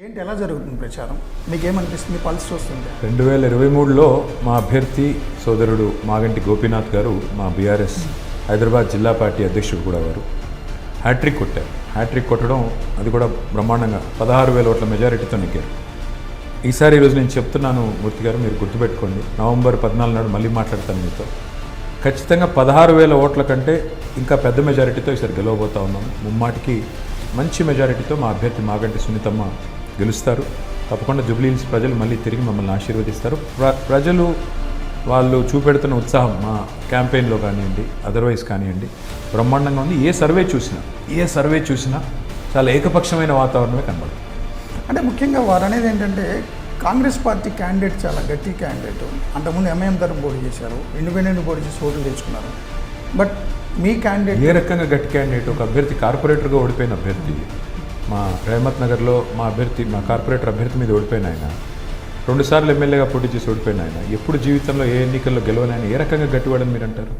ఏంటి ఎలా జరుగుతుంది ప్రచారం? మీకేమనిపిస్తుంది? పల్స్ చూస్తుంది రెండు వేల ఇరవై మూడులో మా అభ్యర్థి సోదరుడు మాగంటి గోపీనాథ్ గారు మా బీఆర్ఎస్ హైదరాబాద్ జిల్లా పార్టీ అధ్యక్షుడు కూడా వారు. హ్యాట్రిక్ కొట్టారు. హ్యాట్రిక్ కొట్టడం అది కూడా బ్రహ్మాండంగా పదహారు వేల ఓట్ల మెజారిటీతో నెగ్గారు. ఈసారి ఈరోజు నేను చెప్తున్నాను మూర్తి గారు మీరు గుర్తుపెట్టుకోండి. నవంబర్ పద్నాలుగు నాడు మళ్ళీ మాట్లాడతాను మీతో. ఖచ్చితంగా పదహారు వేల ఓట్ల కంటే ఇంకా పెద్ద మెజారిటీతో ఈసారి గెలవబోతా ఉన్నాం. ముమ్మాటికి మంచి మెజారిటీతో మా అభ్యర్థి మాగంటి సునీతమ్మ గెలుస్తారు. తప్పకుండా జూబ్లీహిల్స్ ప్రజలు మళ్ళీ తిరిగి మమ్మల్ని ఆశీర్వదిస్తారు. ప్ర ప్రజలు వాళ్ళు చూపెడుతున్న ఉత్సాహం మా క్యాంపెయిన్లో కానివ్వండి అదర్వైజ్ కానివ్వండి బ్రహ్మాండంగా ఉంది. ఏ సర్వే చూసినా ఏ సర్వే చూసినా చాలా ఏకపక్షమైన వాతావరణమే కనబడుతుంది. అంటే ముఖ్యంగా వారు అనేది ఏంటంటే కాంగ్రెస్ పార్టీ క్యాండిడేట్ చాలా గట్టి క్యాండిడేట్. అంతకుముందు ఎంఐఎం తరఫు పోటీ చేశారు. ఇండిపెండెంట్ పోటీ చేసి ఓట్లు తెచ్చుకున్నారు. బట్ మీ క్యాండిడేట్ ఏ రకంగా గట్టి క్యాండిడేట్? ఒక అభ్యర్థి కార్పొరేటర్గా ఓడిపోయిన అభ్యర్థి. మా రేమత్ నగర్లో మా అభ్యర్థి మా కార్పొరేటర్ అభ్యర్థి మీద ఓడిపోయిన ఆయన. రెండుసార్లు ఎమ్మెల్యేగా పోటీ చేసి ఓడిపోయిన ఆయన. ఎప్పుడు జీవితంలో ఏ ఎన్నికల్లో గెలవని ఆయన ఏ రకంగా గట్టివాడని మీరు అంటారు